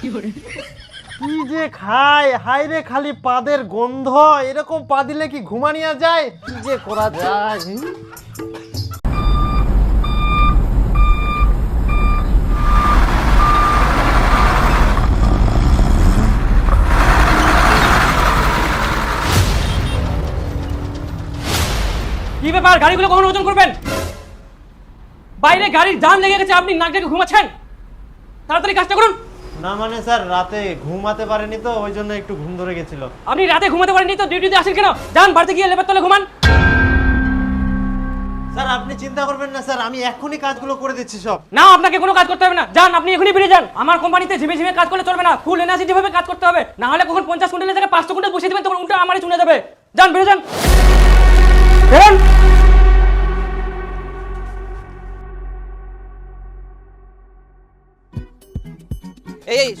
কি যে খায়? হাইরে খালি পাদের গন্ধ। এরকম পা দিলে কি ঘুমানিয়া যায়? কি যে করা যায়? কি ব্যাপার? গাড়িগুলো কখন ওজন করবেন? বাইরে গাড়ির জাম লেগে গেছে আপনি নাক ডেকে ঘুমাচ্ছেন? তাড়াতাড়ি কাজটা করুন। না মানে স্যার রাতে ঘুমাতে পারেনি তো ওই জন্য একটু ঘুম ধরে গেছিল। আপনি রাতে ঘুমাতে পারেননি তো ডিউটিতে আসেন কেন? যান বাড়িতে গিয়ে লেবার তলে ঘুমান। স্যার আপনি চিন্তা করবেন না স্যার আমি এখনই কাজগুলো করে দিচ্ছি সব। না আপনাকে কোনো কাজ করতে হবে না। যান আপনি এখনই বেরিয়ে যান। আমার কোম্পানিতে ঝিমে ঝিমে কাজ করলে চলবে না। ফুল এনার্জি যেভাবে কাজ করতে হবে না হলে কখন পঞ্চাশ কুইন্টালের জায়গায় পাঁচশো কুইন্টাল বসিয়ে দেবেন তখন উল্টো আমারই চলে যাবে। যান বেরিয়ে যান।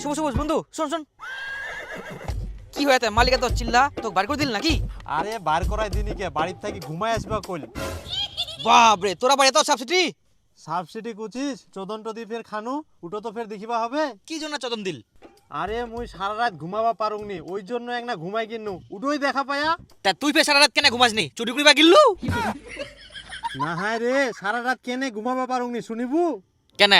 শুভ শুভ বন্ধু শোন শোন। কি হয়েছে? মালিকা তো চিল্লা? তোকে বার করে দিল নাকি? আরে বার করাই দিনই কে? বাড়ির থেকে ঘুমাই আসবা কইল বাপরে তোরা বাড়ি এত সাবসিডি সাবসিডি কুচিস? চোদন টদি ফের খানু? উটো তো ফের দেখিবা হবে? কি জন্য চদন দিল? আরে মুই সারা রাত ঘুমাবা পারুংনি। ওই জন্য এক না ঘুমাই কিনু উটোই দেখা পায়া? তা তুই ফের সারা রাত কেন ঘুমাসনি? চুরি করিবা গিল্লু? না হায় রে সারা রাত কেনে ঘুমাবা পারুংনি শুনিবু? কেন?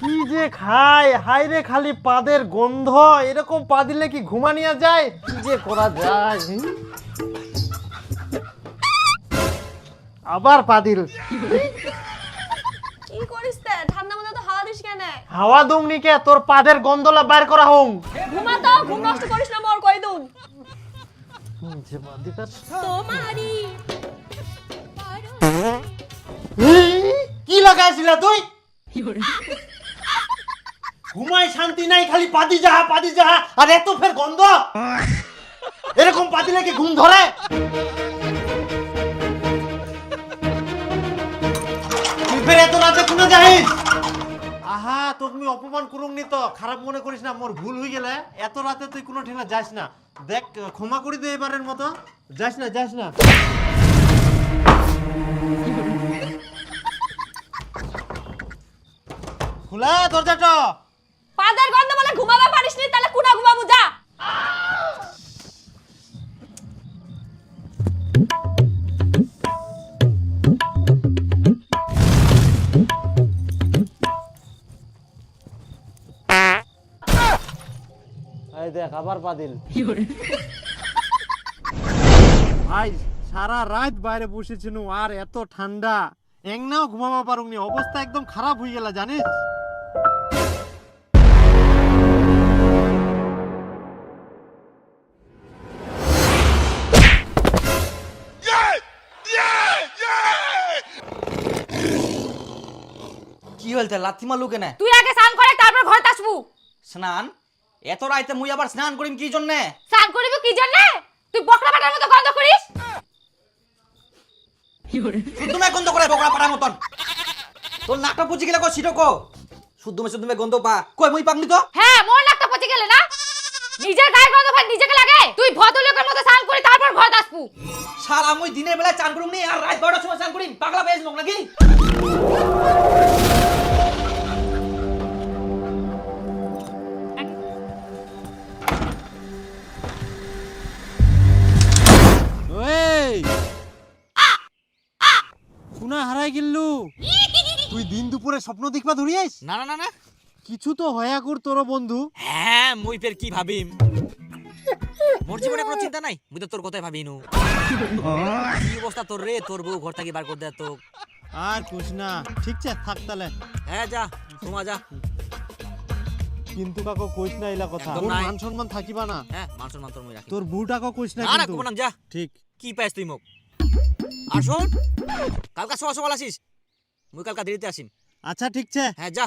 কি যে খায় হাইরে খালি পাদের গন্ধ এরকম পা দিলে কি ঘুমানিয়া যায়? কি যে করা যায়? আবার কি করিস তে? ঠান্ডা মধ্যে তো হাওয়া দিস কেন? হাওয়া দুমনি কে? তোর পাদের গন্ধলা বাইর করা হোম। ঘুমা তো ঘুম নষ্ট করিস না মোর কই দুন তোমারি কি লাগাইছিলা তুই? ঘুমাই শান্তি নাই খালি পাদি যাহা পাদি যাহা আর এত ফের গন্ধ। এরকম পাদিলে কি ঘুম ধরে? তুই ফের এত রাতে কোনে যাইস আহা তোকে আমি অপমান করুং নি তো। খারাপ মনে করিস না মোর ভুল হয়ে গেলে। এত রাতে তুই কোনো ঠেলা যাস না। দেখ ক্ষমা করে দে এবারের মতো। যাস না যাস না। খোলা দরজাটা পাদের গন্ধ বলে ঘুমাবা পারিস নি তাহলে কুনা ঘুমাবো যা। এই দেখ আবার পাদিল। ভাই সারা রাত বাইরে বসেছিল আর এত ঠান্ডা। একনাও ঘুমাবা পারুনি অবস্থা একদম খারাপ হয়ে গেল জানিস? কি হয়েছে? লাথি মারলু কেন? তুই আগে স্নান করে তারপর ঘরে আসবু। স্নান? এত রাইতে মুই আবার স্নান করিম কি জন্য? স্নান করবি কি জন্য? তুই বকরা বাটার মতো গন্ধ করিস? শুদ্ধ মে গন্ধ করে বকরা পাড়ার মতন। তোর নাকটা পুচি গেলে কো ছিটো কো শুদ্ধ মে শুদ্ধ মে গন্ধ পা। কই মুই পাকনি তো? হ্যাঁ মোর নাকটা পচে গেলে না? নিজের গায়ে গন্ধ ভাই নিজেকে লাগে? তুই ভদ্রলোকের মতো স্নান করে তারপর ঘরে আসবু। সারা মুই দিনের বেলা চান করুম নি আর রাত বারোটার সময় চান করিম। পাগলা পেয়েছ মোক নাকি? শোনা হারাই গেললু। তুই দিন দুপুরে স্বপ্ন দেখবা ধরিয়াইস না না না না। কিছু তো হয়া কর তোর বন্ধু। হ্যাঁ মুই ফের কি ভাবিম? মোর জীবনে কোনো চিন্তা নাই? মুই তো তোর কথাই ভাবিনু। কি অবস্থা তোর রে? তোর বউ ঘর থেকে বার করে দেয় তো আর কুছ না ঠিক আছে থাক তাহলে। হ্যাঁ যা তোমা যা। কিন্তু কাকো কইস না এলা কথা। একদম তোর নাই। মান সম্মান থাকিবা না। হ্যাঁ মান সম্মান তোর মুই রাখি তোর বুটাকে কইস না না না কিন্তু। কোন যা। ঠিক। কি পাইস তুই মোক? আর শোন কালকা সকাল সকাল আসিস মুই কালকা দেরিতে আসিন আচ্ছা ঠিক আছে। হ্যাঁ যা।